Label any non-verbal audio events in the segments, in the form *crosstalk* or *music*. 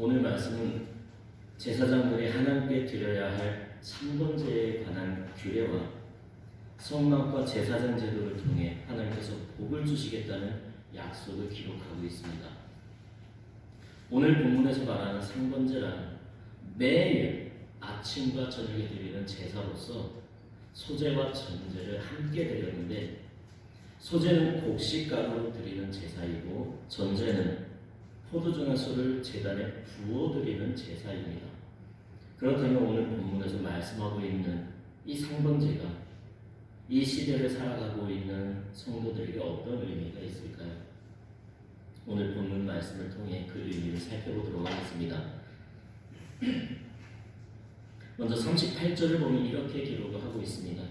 오늘 말씀은 제사장들이 하나님께 드려야 할 3번제에 관한 규례와 성막과 제사장 제도를 통해 하나님께서 복을 주시겠다는 약속을 기록하고 있습니다. 오늘 본문에서 말하는 상번제란 매일 아침과 저녁에 드리는 제사로서 소제와 전제를 함께 드렸는데 소제는 곡식 가루로 드리는 제사이고 전제는 포도주나 술을 제단에 부어 드리는 제사입니다. 그렇다면 오늘 본문에서 말씀하고 있는 이 상번제가 이 시대를 살아가고 있는 성도들에게 어떤 의미가 있을까요? 오늘 본문 말씀을 통해 그 의미를 살펴보도록 하겠습니다. *clears throat* 먼저 38절을 보면 이렇게 기록을 하고 있습니다.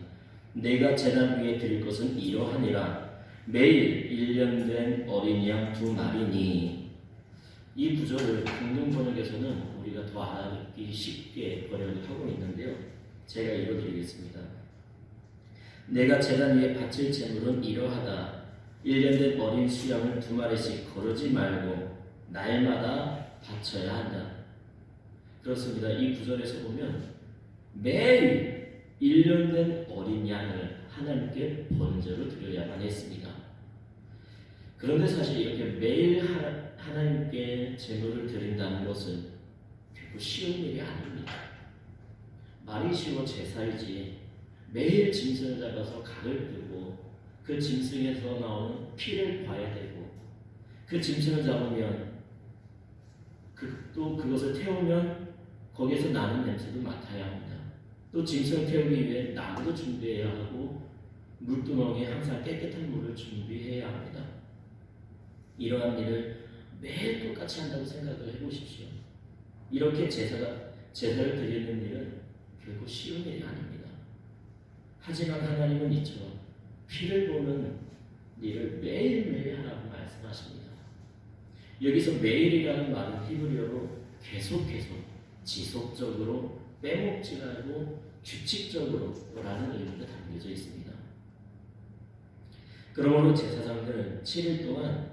내가 재단 위에 드릴 것은 이러하니라 매일 1년 된 어린 양 두 마리니 이 구절을 공동 번역에서는 우리가 더 알아듣기 쉽게 번역을 하고 있는데요. 제가 읽어드리겠습니다. 내가 재단 위에 바칠 재물은 이러하다. 1년 된 어린 수양을 두 마리씩 거르지 말고 날마다 바쳐야 한다. 그렇습니다. 이 구절에서 보면 매일 1년 된 어린 양을 하나님께 번제로 드려야만 했습니다. 그런데 사실 이렇게 매일 하나, 하나님께 제물을 드린다는 것은 결코 쉬운 일이 아닙니다. 말이 쉬워 제사이지 매일 짐승을 잡아서 각을 뜨고 그 짐승에서 나오는 피를 봐야 되고 그 짐승을 잡으면 그, 또 그것을 태우면 거기에서 나는 냄새도 맡아야 합니다. 또 짐승을 태우기 위해 나무도 준비해야 하고 물두멍에 항상 깨끗한 물을 준비해야 합니다. 이러한 일을 매일 똑같이 한다고 생각을 해보십시오. 이렇게 제사가 제사를 드리는 일은 결코 쉬운 일이 아닙니다. 하지만 하나님은 이처럼 피를 보는 일을 매일매일 하라고 말씀하십니다. 여기서 매일이라는 말은 히브리어로 계속해서 지속적으로 빼먹지 말고 규칙적으로 라는 의미가 담겨져 있습니다. 그러므로 제사장들은 7일 동안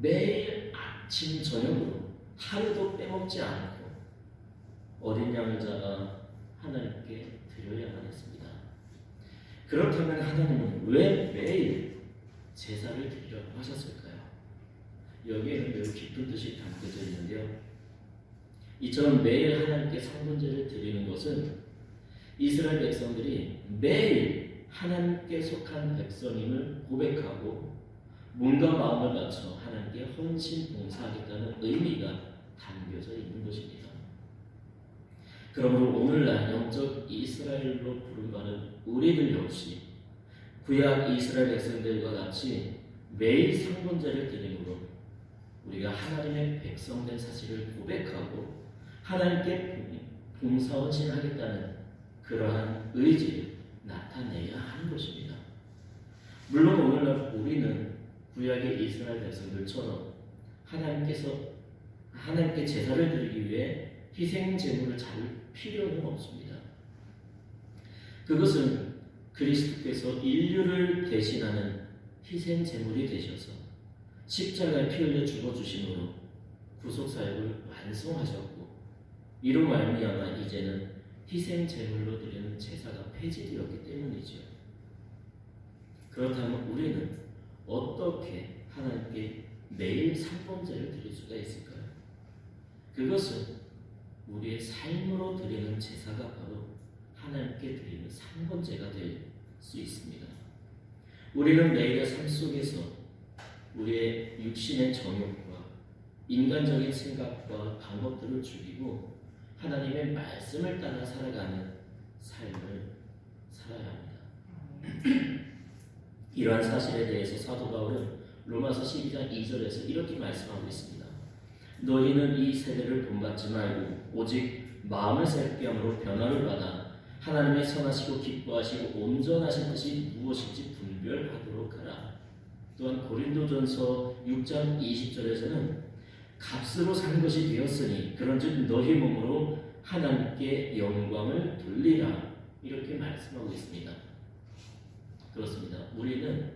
매일 아침 저녁으로 하루도 빼먹지 않고 어린 잡아 하나님께 드려야만 했습니다. 그렇다면 하나님은 왜 매일 제사를 드리려고 하셨을까요? 여기에는 매우 깊은 뜻이 담겨져 있는데요. 이처럼 매일 하나님께 성문제를 드리는 것은 이스라엘 백성들이 매일 하나님께 속한 백성임을 고백하고 몸과 마음을 맞춰 하나님께 헌신 봉사하겠다는 의미가 담겨져 있는 것입니다. 그러므로 오늘날 영적 이스라엘로 부름받은 우리들 역시 구약 이스라엘 백성들과 같이 매일 상분제를 드림으로 우리가 하나님의 백성된 사실을 고백하고 하나님께 봉사헌신하겠다는 그러한 의지를 나타내야 하는 것입니다. 물론 오늘날 우리는 구약의 이스라엘 백성들처럼 하나님께서 하나님께 제사를 드리기 위해 희생 제물을 잡을 필요는 없습니다. 그것은 그리스도께서 인류를 대신하는 희생 제물이 되셔서 십자가에 피 흘려 죽어 주심으로 구속 사역을 완성하셨고 이로 말미암아 이제는 희생 제물로 드리는 제사가 폐지되었기 때문이죠. 그렇다면 우리는 어떻게 하나님께 매일 삼번제를 드릴 수가 있을까요? 그것은 우리의 삶으로 드리는 제사가 바로 하나님께 드리는 삼번제가 될 수 있습니다. 우리는 매일의 삶 속에서 우리의 육신의 정욕과 인간적인 생각과 방법들을 죽이고 하나님의 말씀을 따라 살아가는 삶을 살아야 합니다. 이러한 사실에 대해서 사도 바울은 로마서 12장 2절에서 이렇게 말씀하고 있습니다. 너희는 이 세대를 본받지 말고 오직 마음을 새롭게 함으로 변화를 받아 하나님의 선하시고 기뻐하시고 온전하신 뜻이 무엇인지 분별하도록 하라. 또한 고린도전서 6장 20절에서는 값으로 산 것이 되었으니 그런즉 너희 몸으로 하나님께 영광을 돌리라 이렇게 말씀하고 있습니다. 그렇습니다. 우리는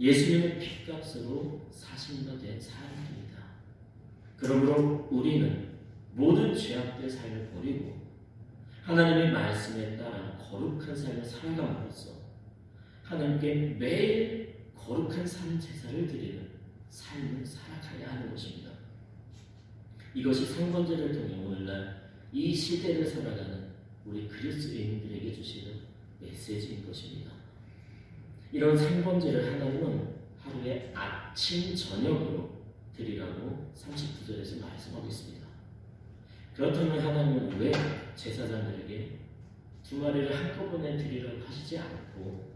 예수님의 피값으로 사신 바된 사람입니다. 그러므로 우리는 모든 죄악된 삶을 버리고 하나님의 말씀에 따라 거룩한 삶을 살아감으로써 하나님께 매일 거룩한 삶 제사를 드리는 삶을 살아가야 하는 것입니다. 이것이 상번제를 통해 오늘날 이 시대를 살아가는 우리 그리스도인들에게 주시는 메시지인 것입니다. 이런 상번제를 하나님은 하루에 아침 저녁으로 드리라고 39절에서 말씀하고 있습니다. 그렇다면 하나님은 왜 제사장들에게 두 마리를 한꺼번에 드리라고 하시지 않고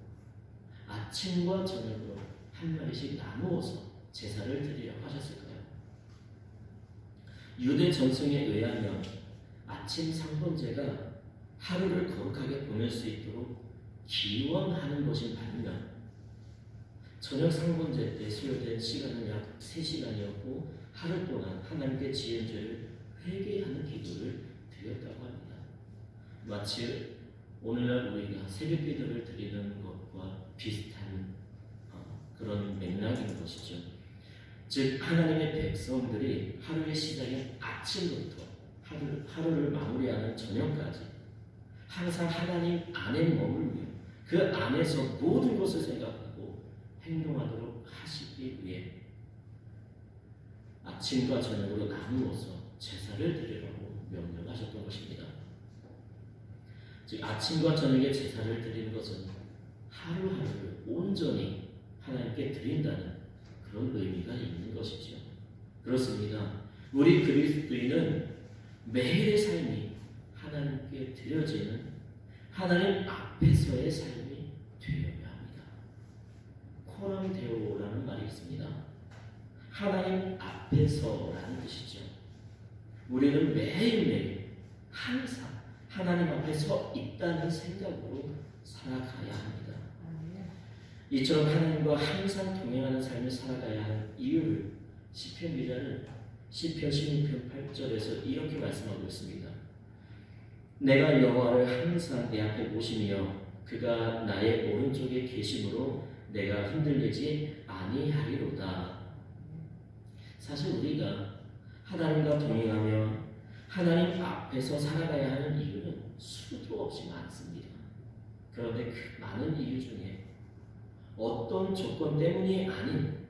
아침과 저녁으로 한 마리씩 나누어서 제사를 드리라고 하셨을까요? 유대 전승에 의하면 아침 상번제가 하루를 거룩하게 보낼 수 있도록 기원하는 것인 반면 저녁 상번제 때 소요된 시간은 약 3시간이었고 하루 동안 하나님께 지은 죄를 회개하는 기도를 드렸다고 합니다. 마치 오늘날 우리가 새벽 기도를 드리는 것과 비슷한 어, 그런 맥락인 것이죠. 즉 하나님의 백성들이 하루의 시작인 아침부터 하루, 하루를 마무리하는 저녁까지 항상 하나님 안에 머물며 그 안에서 모든 것을 생각하고 행동하도록 하시기 위해 아침과 저녁으로 나누어서 제사를 드리라고 명령하셨던 것입니다. 즉 아침과 저녁에 제사를 드리는 것은 하루하루를 온전히 하나님께 드린다는 그런 의미가 있는 것이죠. 그렇습니다. 우리 그리스도인은 매일의 삶이 하나님께 드려지는 하나님 앞에서의 삶이 되어야 합니다. 코랑데오라는 말이 있습니다. 하나님 앞에서라는 뜻이죠. 우리는 매일매일 항상 하나님 앞에 서 있다는 생각으로 살아가야 합니다. 이처럼 하나님과 항상 동행하는 삶을 살아가야 하는 이유를 시편 기자는 시편 16편 8절에서 이렇게 말씀하고 있습니다. 내가 여호와를 항상 내 앞에 모시며 그가 나의 오른쪽에 계심으로 내가 흔들리지 아니하리로다. 사실 우리가 하나님과 동행하며 하나님 앞에서 살아가야 하는 이유는 수도 없이 많습니다. 그런데 그 많은 이유 중에 어떤 조건 때문이 아닌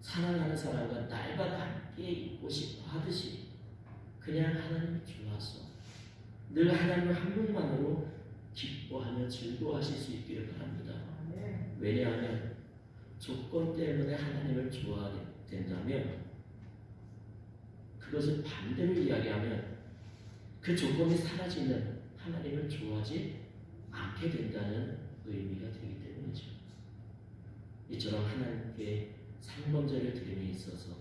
사랑하는 사람과 날마다 함께 있고 싶어 하듯이 그냥 하나님이 좋아서 늘 하나님 한 분만으로 기뻐하며 즐거워하실 수 있기를 바랍니다. 왜냐하면 조건 때문에 하나님을 좋아하게 된다면 그것을 반대로 이야기하면 그 조건이 사라지는 하나님을 좋아하지 않게 된다는 의미가 되기 때문이죠. 이처럼 하나님께 상번제를 드림에 있어서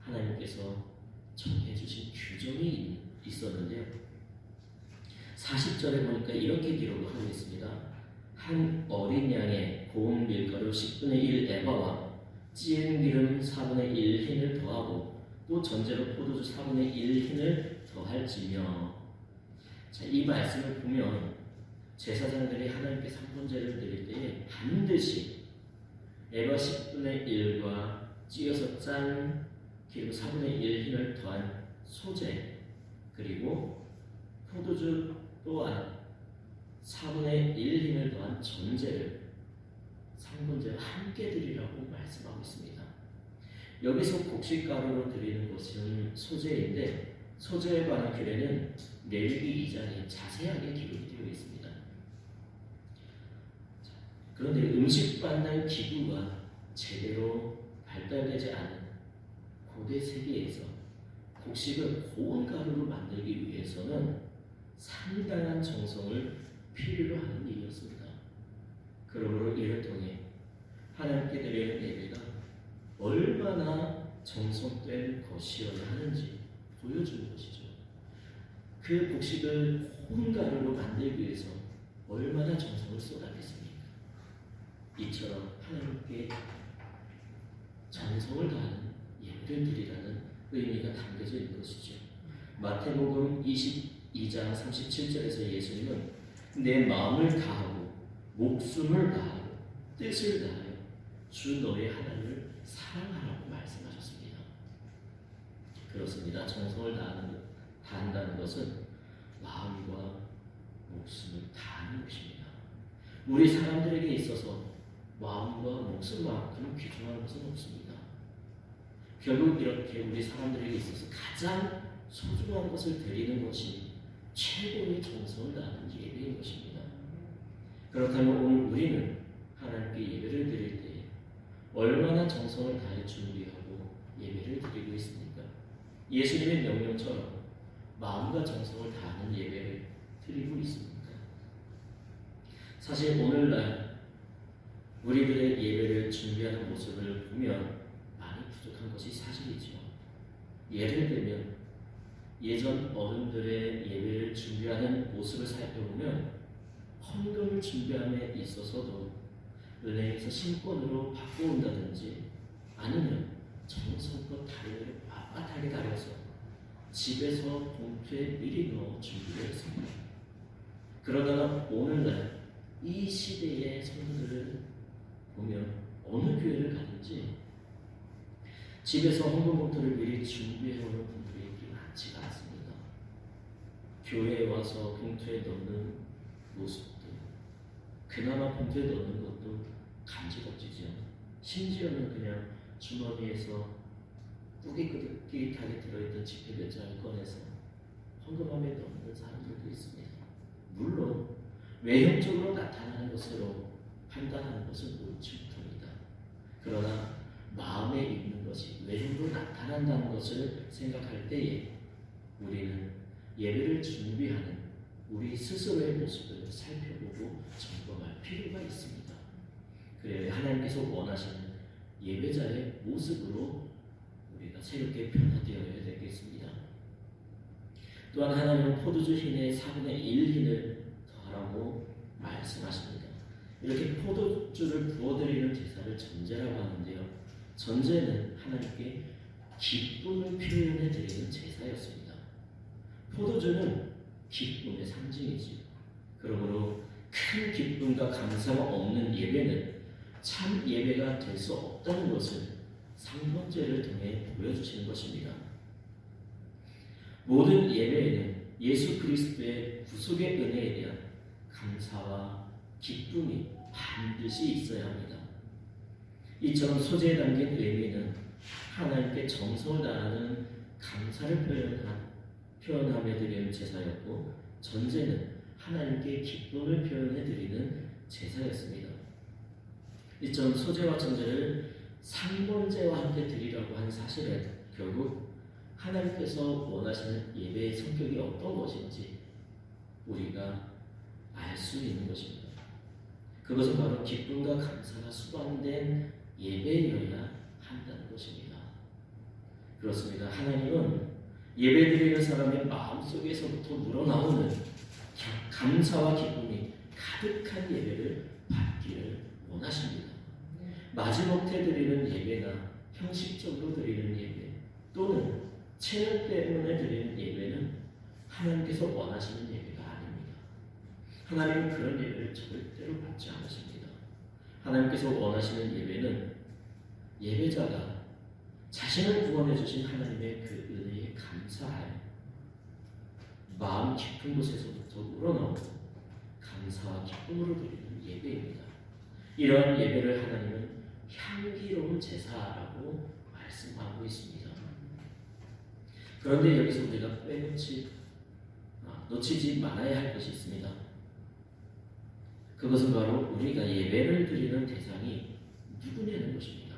하나님께서 정해주신 규정이 있었는데요. 40절에 보니까 이렇게 기록을 하고 있습니다. 한 어린 양의 고운 밀가루 10분의 1 에바와 찌은 기름 4분의 1 흰을 더하고 또 전제로 포도주 4분의 1 흰을 더할지며. 자, 이 말씀을 보면 제사장들이 하나님께 상번제를 드릴 때에 반드시 에바 10분의 1과 찌어서 짠 기름 4분의 1 흰을 더한 소재 그리고 포도주 또한 4분의 1 흰을 더한 전제를 상번제와 함께 드리라고 말씀하고 있습니다. 여기서 곡식가루로 드리는 것은 소재인데 소재에 관한 규례는 레위기 2장에 자세하게 기록이 되어 있습니다. 그런데 음식 반달 기구가 제대로 발달되지 않은 고대 세계에서 곡식을 고운 가루로 만들기 위해서는 상당한 정성을 필요로 하는 일이었습니다. 그러므로 이를 통해 하나님께 드리는 예배가 얼마나 정성된 것이어야 하는지 보여주는 것이죠. 그 곡식을 고운 가루로 만들기 위해서 얼마나 정성을 쏟았겠습니까? 이처럼 하나님께 정성을 다하는 예배를 드리라는 의미가 담겨져 있는 것이죠. 마태복음 22장 37절에서 예수님은 내 마음을 다하고 목숨을 다하고 뜻을 다하여 주 너의 하나님을 사랑하라고 말씀하셨습니다. 그렇습니다. 정성을 다하는 것 다한다는 것은 마음과 목숨을 다하는 것입니다. 우리 사람들에게 있어서 마음과 목숨만큼 귀중한 것은 없습니다. 결국 이렇게 우리 사람들에게 있어서 가장 소중한 것을 드리는 것이 최고의 정성을 다하는 예배인 것입니다. 그렇다면 오늘 우리는 하나님께 예배를 드릴 때 얼마나 정성을 다해 준비하고 예배를 드리고 있습니까? 예수님의 명령처럼 마음과 정성을 다하는 예배를 드리고 있습니까? 사실 오늘날 우리들의 예배를 준비하는 모습을 보면 많이 부족한 것이 사실이죠. 예를 들면 예전 어른들의 예배를 준비하는 모습을 살펴보면 헌금을 준비함에 있어서도 은행에서 신권으로 바꿔온다든지 아니면 정성껏 다리를 빳빳하게 다려서 집에서 봉투에 미리 넣어 준비를 했습니다. 그러다가 오늘날 이 시대의 성도들을 보면 어느 교회를 가든지 집에서 헌금 봉투를 미리 준비해오는 분들이 많지가 않습니다. 교회에 와서 봉투에 넣는 모습도 그나마 봉투에 넣는 것도 감지덕지죠. 심지어는 그냥 주머니에서 뿌깃뿌깃하게 들어있던 지폐 몇 장을 꺼내서 헌금함에 넣는 사람들도 있습니다. 물론 외형적으로 나타나는 것으로 판단하는 것은 옳지 못합니다. 그러나 마음에 있는 것이 외형으로 나타난다는 것을 생각할 때에 우리는 예배를 준비하는 우리 스스로의 모습을 살펴보고 점검할 필요가 있습니다. 그래야 하나님께서 원하시는 예배자의 모습으로 우리가 새롭게 변화되어야 되겠습니다. 또한 하나님은 포도주 흰에 4분의 1 흰을 더하라고 말씀하십니다. 이렇게 포도주를 부어드리는 제사를 전제라고 하는데요. 전제는 하나님께 기쁨을 표현해 드리는 제사였습니다. 포도주는 기쁨의 상징이지. 그러므로 큰 기쁨과 감사가 없는 예배는 참 예배가 될 수 없다는 것을 상번제를 통해 보여주시는 것입니다. 모든 예배에는 예수 그리스도의 구속의 은혜에 대한 감사와 기쁨이 반드시 있어야 합니다. 이처럼 소재에 담긴 의미는 하나님께 정성을 다하는 감사를 표현한, 표현하며 드리는 제사였고 전제는 하나님께 기쁨을 표현해 드리는 제사였습니다. 이처럼 소재와 전제를 상번제와 함께 드리라고 한 사실은 결국 하나님께서 원하시는 예배의 성격이 어떤 것인지 우리가 알 수 있는 것입니다. 그것은 바로 기쁨과 감사가 수반된 예배여야 한다는 것입니다. 그렇습니다. 하나님은 예배드리는 사람의 마음속에서부터 물어나오는 감사와 기쁨이 가득한 예배를 받기를 원하십니다. 마지못해 드리는 예배나 형식적으로 드리는 예배 또는 체험 때문에 드리는 예배는 하나님께서 원하시는 예배가 아닙니다. 하나님은 그런 예배를 절대로 받지 않으십니다. 하나님께서 원하시는 예배는 예배자가 자신을 구원해 주신 하나님의 그 은혜에 감사하여 마음 깊은 곳에서부터 우러나오는 감사와 기쁨으로 드리는 예배입니다. 이러한 예배를 하나님은 향기로운 제사라고 말씀하고 있습니다. 그런데 여기서 우리가 빼놓지 아, 놓치지 말아야 할 것이 있습니다. 그것은 바로 우리가 예배를 드리는 대상이 누구냐는 것입니다.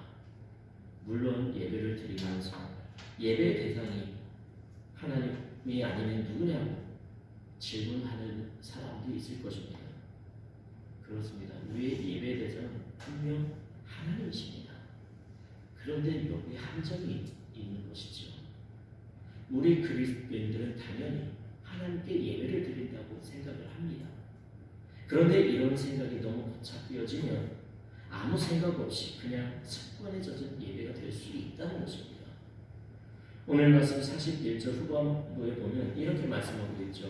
물론 예배를 드리면서 예배 대상이 하나님이 아니면 누구냐고 질문하는 사람도 있을 것입니다. 그렇습니다. 우리의 예배 대상은 분명 하나님이십니다. 그런데 여기에 한정이 있는 것이죠. 우리 그리스도인들은 당연히 하나님께 예배를 드린다고 생각을 합니다. 그런데 이런 생각이 너무 고착되어지면 아무 생각 없이 그냥 습관에 젖은 예배가 될 수 있다는 것입니다. 오늘 말씀 41절 후반부에 보면 이렇게 말씀하고 있죠.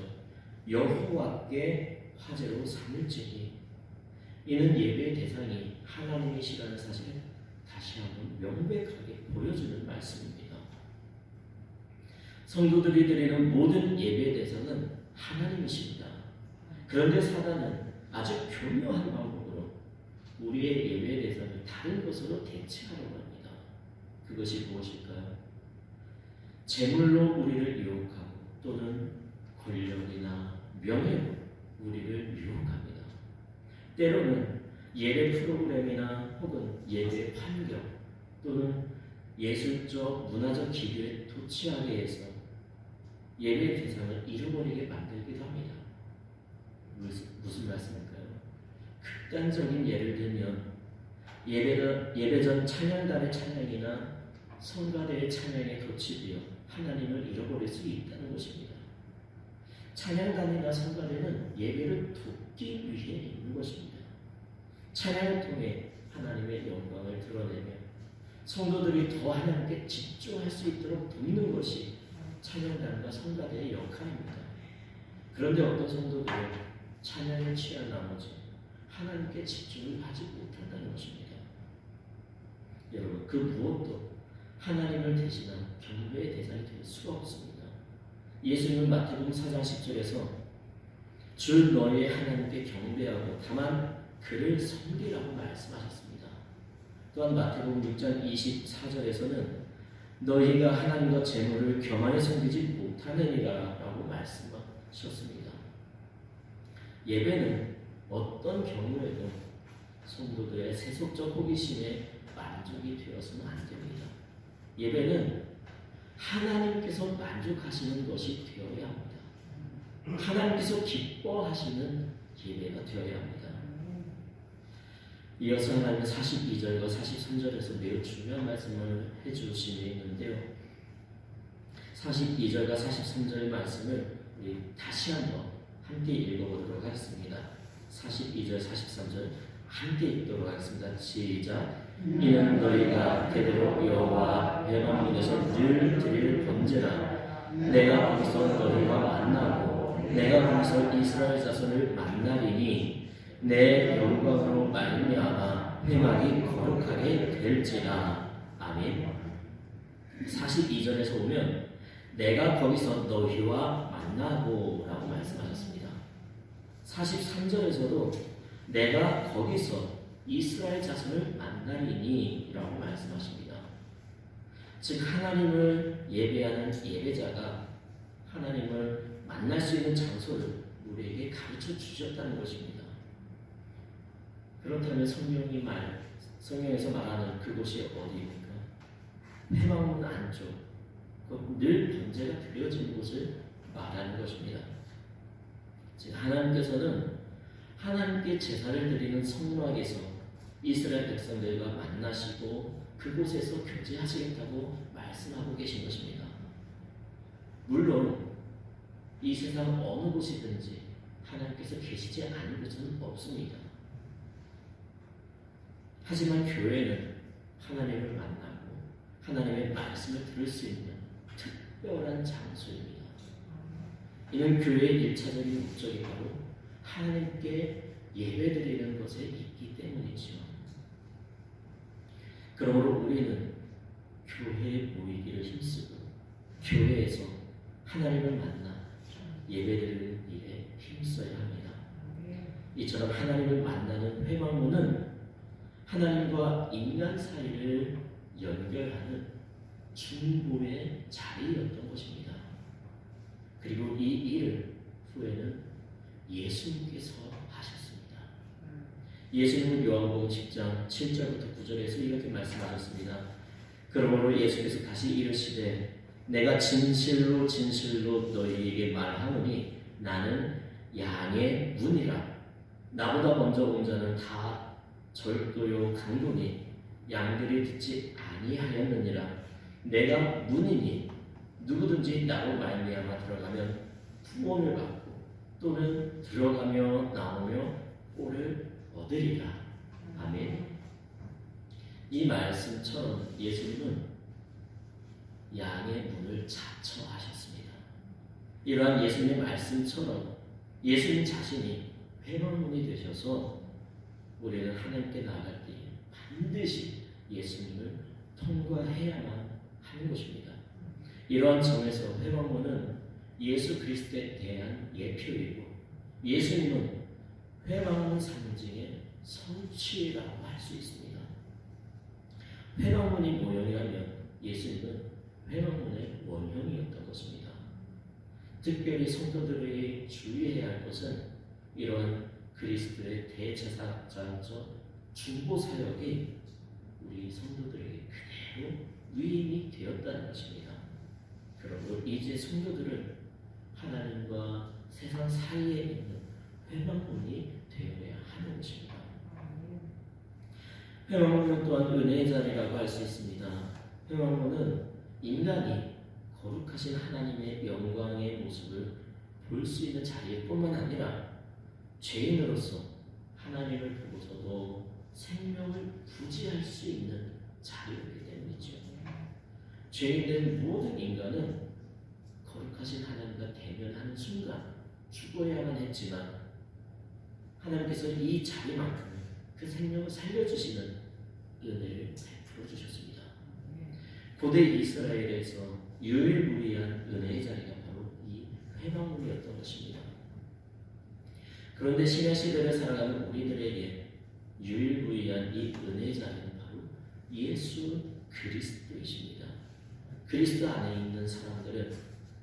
여호와께 화제로 삼을지니 이는 예배의 대상이 하나님이시라는 사실을 다시 한번 명백하게 보여주는 말씀입니다. 성도들이 드리는 모든 예배 대상은 하나님이십니다. 그런데 사단은 아주 교묘한 방법으로 우리의 예배 대상을 다른 것으로 대체하려고 합니다. 그것이 무엇일까요? 재물로 우리를 유혹하고 또는 권력이나 명예로 우리를 유혹합니다. 때로는 예배 프로그램이나 혹은 예배 환경 또는 예술적 문화적 기류에 도취하게 해서 예배 대상을 잃어버리게 만들기도 합니다. 무슨, 무슨 말씀일까요? 극단적인 예를 들면 예배가, 예배 전 찬양단의 찬양이나 성가대의 찬양에 도취되어 하나님을 잃어버릴 수 있다는 것입니다. 찬양단이나 성가대는 예배를 돕기 위해 있는 것입니다. 찬양을 통해 하나님의 영광을 드러내며 성도들이 더 하나님께 집중할 수 있도록 돕는 것이 찬양단과 성가대의 역할입니다. 그런데 어떤 성도들은 찬양에 취한 나머지 하나님께 집중을 하지 못한다는 것입니다. 여러분 그 무엇도 하나님을 대신한 경배의 대상이 될 수가 없습니다. 예수님은 마태복음 4장 10절에서 주 너희의 하나님께 경배하고 다만 그를 섬기라고 말씀하셨습니다. 또한 마태복음 6장 24절에서는 너희가 하나님과 재물을 겸하여 섬기지 못하느니라 라고 말씀하셨습니다. 예배는 어떤 경우에도 성도들의 세속적 호기심에 만족이 되어서는 안 됩니다. 예배는 하나님께서 만족하시는 것이 되어야 합니다. 하나님께서 기뻐하시는 예배가 되어야 합니다. 이어서 하나님은 42절과 43절에서 매우 중요한 말씀을 해주시고 있는데요. 42절과 43절의 말씀을 우리 다시 한번 함께 읽어보도록 하겠습니다. 42절, 43절 함께 읽도록 하겠습니다. 시작. 이는 너희가 대대로 여호와 배망문에서 늘 드릴 번제라 내가 거기서 너희와 만나고 내가 거기서 이스라엘 자손을 만나리니 내 영광으로 말미암아 회막이 거룩하게 될지라 아멘 42절에서 보면 내가 거기서 너희와 만나고 라고 말씀하셨습니다 43절에서도 내가 거기서 이스라엘 자손을 만나리니 라고 말씀하십니다. 즉 하나님을 예배하는 예배자가 하나님을 만날 수 있는 장소를 우리에게 가르쳐 주셨다는 것입니다. 그렇다면 성령이 말, 성령에서 말하는 그곳이 어디입니까? 해방문 안쪽, 늘 번제가 드려지는 곳을 말하는 것입니다. 즉 하나님께서는 하나님께 제사를 드리는 성막에서 이스라엘 백성들과 만나시고 그곳에서 교제하시겠다고 말씀하고 계신 것입니다. 물론 이 세상 어느 곳이든지 하나님께서 계시지 않은 곳은 없습니다. 하지만 교회는 하나님을 만나고 하나님의 말씀을 들을 수 있는 특별한 장소입니다. 이는 교회의 1차적인 목적이 바로 하나님께 예배드리는 것에 있기 때문이죠. 그러므로 우리는 교회에 모이기를 힘쓰고 교회에서 하나님을 만나 예배드리는 일에 힘써야 합니다. 이처럼 하나님을 만나는 회망문은 하나님과 인간 사이를 연결하는 중보의 자리였던 것입니다. 그리고 이 일을 후에는 예수님께서 하셨습니다. 예수님은 요한복음 10장 7절부터 9절에서 이렇게 말씀하셨습니다. 그러므로 예수께서 다시 이르시되 내가 진실로 진실로 너희에게 말하노니 나는 양의 문이라 나보다 먼저 온 자는 다 절도요 강도니 양들이 듣지 아니하였느니라 내가 문이니 누구든지 나로 말미암아 들어가면 구원을 받고 또는 들어가며 나오며 꼴을 얻으리라 아멘 이 말씀처럼 예수님은 양의 문을 자처하셨습니다. 이러한 예수님의 말씀처럼 예수님 자신이 회방문이 되셔서 우리는 하나님께 나아갈 때 반드시 예수님을 통과해야만 하는 것입니다. 이러한 점에서 회방문은 예수 그리스도에 대한 예표이고 예수님은 회방문 상징의 성취라고 할 수 있습니다. 회방문이 모형이라면 예수님은 회방문의 원형이었던 것입니다. 특별히 성도들이 주의해야 할 것은 이러한 그리스도의 대제사장적 중보 사역이 우리 성도들에게 그대로 위임이 되었다는 것입니다. 그러므로 이제 성도들은 하나님과 세상 사이에 있는 회방문이 되어야 하는 것입니다. 회방문은 또한 은혜의 자리라고 할 수 있습니다. 회방문은 인간이 거룩하신 하나님의 영광의 모습을 볼 수 있는 자리일 뿐만 아니라 죄인으로서 하나님을 보고서도 생명을 부지할 수 있는 자리이기 때문이죠. 죄인된 모든 인간은 거룩하신 하나님과 대면하는 순간 죽어야만 했지만 하나님께서 이 자리만큼 그 생명을 살려주시는 은혜를 베풀어 주셨습니다. 고대 이스라엘에서 유일무이한 은혜의 자리가 바로 이 회방문이었던 것입니다. 그런데 신의 시대를 살아가는 우리들에게 유일무이한 이 은혜의 자리는 바로 예수 그리스도이십니다. 그리스도 안에 있는 사람들은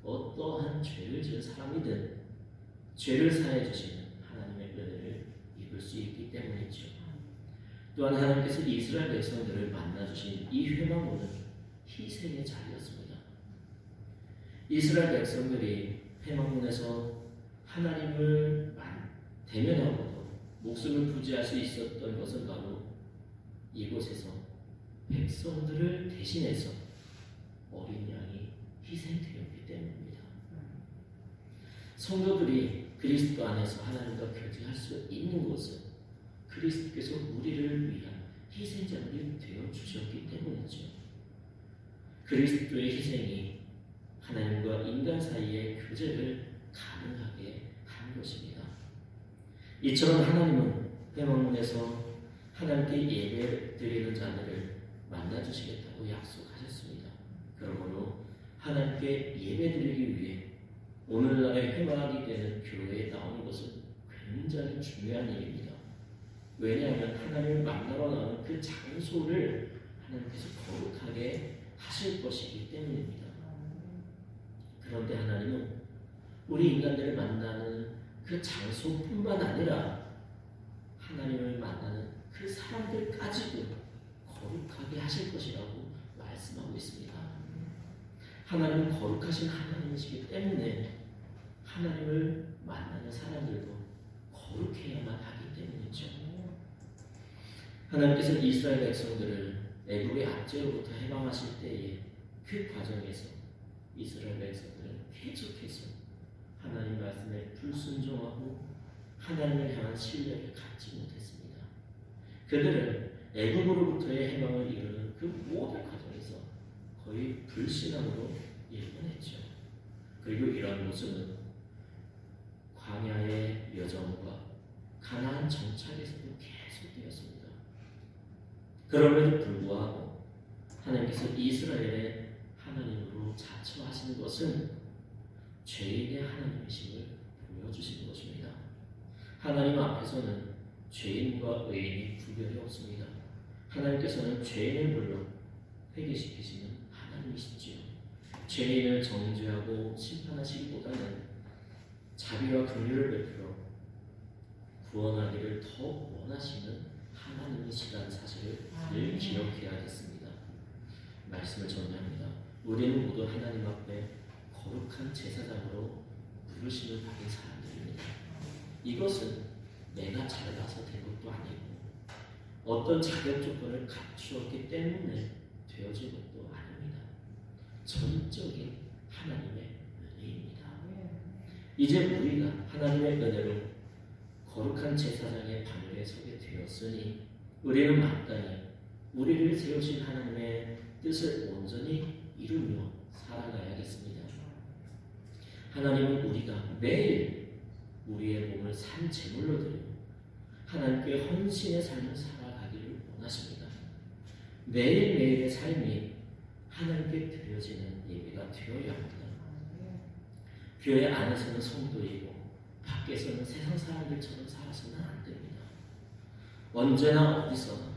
어떠한 죄를 지은 사람이든 죄를 사해 주시는 하나님의 은혜를 입을 수 있기 때문이죠. 또한 하나님께서 이스라엘 백성들을 만나 주신 이 회방문은 희생의 자리였습니다. 이스라엘 백성들이 회방문에서 하나님을 만- 대면하고도 목숨을 부지할 수 있었던 것은 바로 이곳에서 백성들을 대신해서 어린 양이 희생되었기 때문입니다. 성도들이 그리스도 안에서 하나님과 교제할 수 있는 곳은 그리스도께서 우리를 위한 희생자들이 되어 주셨기 때문이죠. 그리스도의 희생이 하나님과 인간 사이의 교제를 가능하게 한 것입니다. 이처럼 하나님은 회막문에서 하나님께 예배 드리는 자들을 만나 주시겠다고 약속하셨습니다. 그러므로 하나님께 예배 드리기 위해 오늘날의 회막이 되는 교회에 나오는 것은 굉장히 중요한 일입니다. 왜냐하면 하나님을 만나러 나오는 그 장소를 하나님께서 거룩하게 하실 것이기 때문입니다. 그런데 하나님은 우리 인간들을 만나는 그 장소뿐만 아니라 하나님을 만나는 그 사람들까지도 거룩하게 하실 것이라고 말씀하고 있습니다. 하나님은 거룩하신 하나님이시기 때문에 하나님을 만나는 사람들도 거룩해야만 하기 때문이죠. 하나님께서 이스라엘 백성들을 애굽의 압제로부터 해방하실 때에 그 과정에서 이스라엘 백성들은 계속해서 하나님 말씀에 불순종하고 하나님을 향한 신뢰를 갖지 못했습니다. 그들은 애굽으로부터의 해방을 이루는 그 모든 과정에서 거의 불신앙으로 일관했죠. 그리고 이런 모습은 광야의 여정과 가나안 정착에서도 계속되었습니다. 그럼에도 불구하고 하나님께서 이스라엘의 하나님으로 자처하시는 것은 죄인의 하나님이심을 보여주시는 것입니다. 하나님 앞에서는 죄인과 의인이 구별이 없습니다. 하나님께서는 죄인을 불러 회개시키시는 하나님이시지요. 죄인을 정죄하고 심판하시기보다는 자비와 긍휼을 베풀어 구원하기를 더 원하시는 하나님이시라는 사실을 늘 기억해야겠습니다. 말씀을 정리합니다. 우리는 모두 하나님 앞에 거룩한 제사장으로 부르심을 받은 사람들입니다. 이것은 내가 잘나서 된 것도 아니고 어떤 자격 조건을 갖추었기 때문에 되어진 것도. 전적인 하나님의 은혜입니다. 이제 우리가 하나님의 은혜로 거룩한 제사장의 반열에 서게 되었으니 우리는 마땅히 우리를 세우신 하나님의 뜻을 온전히 이루며 살아가야겠습니다. 하나님은 우리가 매일 우리의 몸을 산 제물로 드리고 하나님께 헌신의 삶을 살아가기를 원하십니다. 매일매일의 삶이 하나님께 드려지는 예배가 되어야 합니다. 교회 안에서는 성도이고 밖에서는 세상 사람들처럼 살아서는 안 됩니다. 언제나 어디서나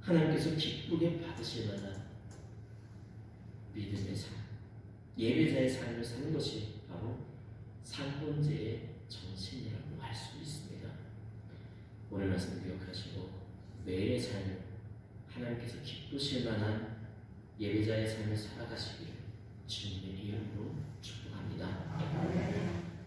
하나님께서 기쁘게 받으실 만한 믿음의 삶, 예배자의 삶을 사는 것이 바로 상본제의 정신이라고 할 수 있습니다. 오늘 말씀 기억하시고 매일의 삶을 하나님께서 기쁘실 만한 예배자의 삶을 살아가시길 주님의 이름으로 축복합니다.